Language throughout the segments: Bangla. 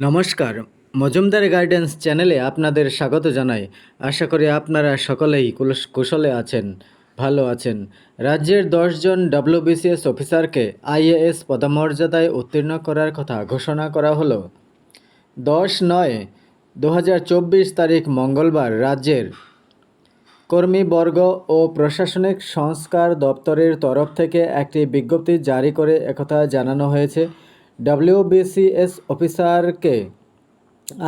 নমস্কার। মজুমদার গাইডেন্স চ্যানেলে আপনাদের স্বাগত জানাই। আশা করি আপনারা সকলেই কুশলে আছেন, ভালো আছেন। রাজ্যের দশজন ডব্লিউবিসিএস অফিসারকে আইএএস পদমর্যাদায় উত্তীর্ণ করার কথা ঘোষণা করা হলো। দশ নয় দু তারিখ মঙ্গলবার রাজ্যের কর্মীবর্গ ও প্রশাসনিক সংস্কার দপ্তরের তরফ থেকে একটি বিজ্ঞপ্তি জারি করে একথা জানানো হয়েছে। ডব্লিউবিসিএস অফিসারকে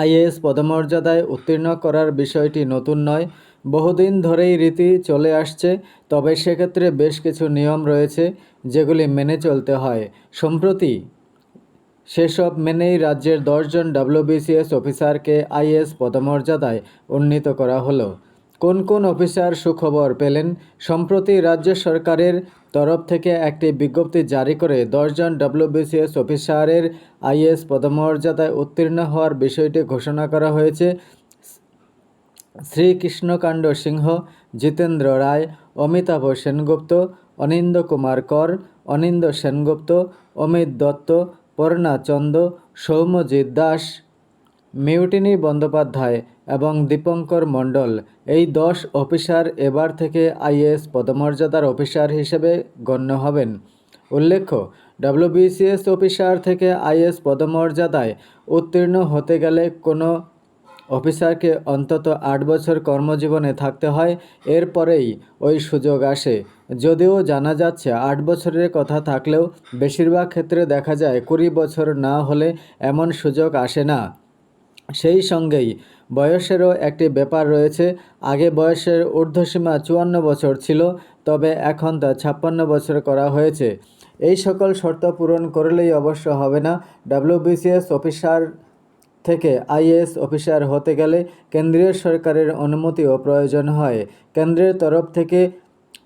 আইএএস পদমর্যাদায় উত্তীর্ণ করার বিষয়টি নতুন নয়। বহুদিন ধরেই রীতি চলে আসছে, তবে সেক্ষেত্রে বেশ কিছু নিয়ম রয়েছে যেগুলি মেনে চলতে হয়। সম্প্রতি সেসব মেনেই রাজ্যের দশজন ডব্লিউবিসিএস অফিসারকে আইএস পদমর্যাদায় উন্নীত করা হলো। কোন কোন অফিসার সুখবর পেলেন? সম্প্রতি রাজ্য সরকারের তরফ থেকে একটি বিজ্ঞপ্তি জারি করে দশজন ডব্লিউবিসিএস অফিসারের আইএস পদমর্যাদায় উত্তীর্ণ হওয়ার বিষয়টি ঘোষণা করা হয়েছে। শ্রীকৃষ্ণকাণ্ড সিংহ, জিতেন্দ্র রায়, অমিতাভ সেনগুপ্ত, অনিন্দ কুমার কর, অনিন্দ সেনগুপ্ত, অমিত দত্ত, পর্ণা চন্দ সৌম্যজিৎ দাস মিউটিনি বন্দ্যোপাধ্যায় এবং দীপঙ্কর মণ্ডল এই দশ অফিসার এবার থেকে আইএস পদমর্যাদার অফিসার হিসেবে গণ্য হবেন। উল্লেখ্য, ডব্লিউবিসিএস অফিসার থেকে আইএস পদমর্যাদায় উত্তীর্ণ হতে গেলে কোনো অফিসারকে অন্তত আট বছর কর্মজীবনে থাকতে হয় এরপরেই ওই সুযোগ আসে। যদিও জানা যাচ্ছে, আট বছরের কথা থাকলেও বেশিরভাগ ক্ষেত্রে দেখা যায় কুড়ি বছর না হলে এমন সুযোগ আসে না। সেই সঙ্গেই বয়সেরও একটি ব্যাপার রয়েছে। আগে বয়সের ঊর্ধ্বসীমা চুয়ান্ন বছর ছিল, তবে এখন তা ছাপ্পান্ন বছর করা হয়েছে। এই সকল শর্ত পূরণ করলেই অবশ্য হবে না। ডাব্লিউবিসিএস অফিসার থেকে আইএস অফিসার হতে গেলে কেন্দ্রীয় সরকারের অনুমতিও প্রয়োজন হয়। কেন্দ্রের তরফ থেকে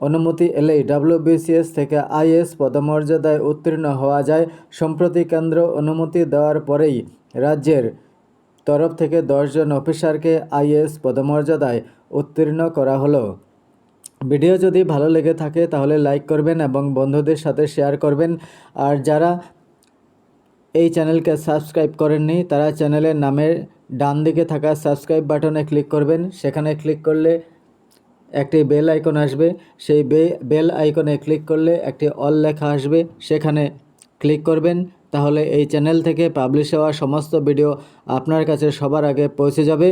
অনুমতি এলেই ডাব্লিউবিসিএস থেকে আইএস পদমর্যাদায় উত্তীর্ণ হওয়া যায়। সম্প্রতি কেন্দ্র অনুমতি দেওয়ার পরেই রাজ্যের তরফ থেকে দশজন অফিসারকে আইএস পদমর্যাদায় উত্তীর্ণ করা হলো। ভিডিও যদি ভালো লেগে থাকে তাহলে লাইক করবেন এবং বন্ধুদের সাথে শেয়ার করবেন। আর যারা এই চ্যানেলকে সাবস্ক্রাইব করেননি, তারা চ্যানেলের নামের ডান দিকে থাকা সাবস্ক্রাইব বাটনে ক্লিক করবেন। সেখানে ক্লিক করলে একটি বেল আইকন আসবে। সেই বেল আইকনে ক্লিক করলে একটি অল লেখা আসবে। সেখানে ক্লিক করবেন। তাহলে এই চ্যানেল থেকে পাবলিশ হওয়া সমস্ত ভিডিও আপনার কাছে সবার আগে পৌঁছে যাবে।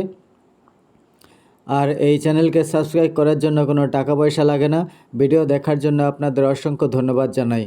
আর এই চ্যানেলকে সাবস্ক্রাইব করার জন্য কোনো টাকা পয়সা লাগে না। ভিডিও দেখার জন্য আপনাদের অসংখ্য ধন্যবাদ জানাই।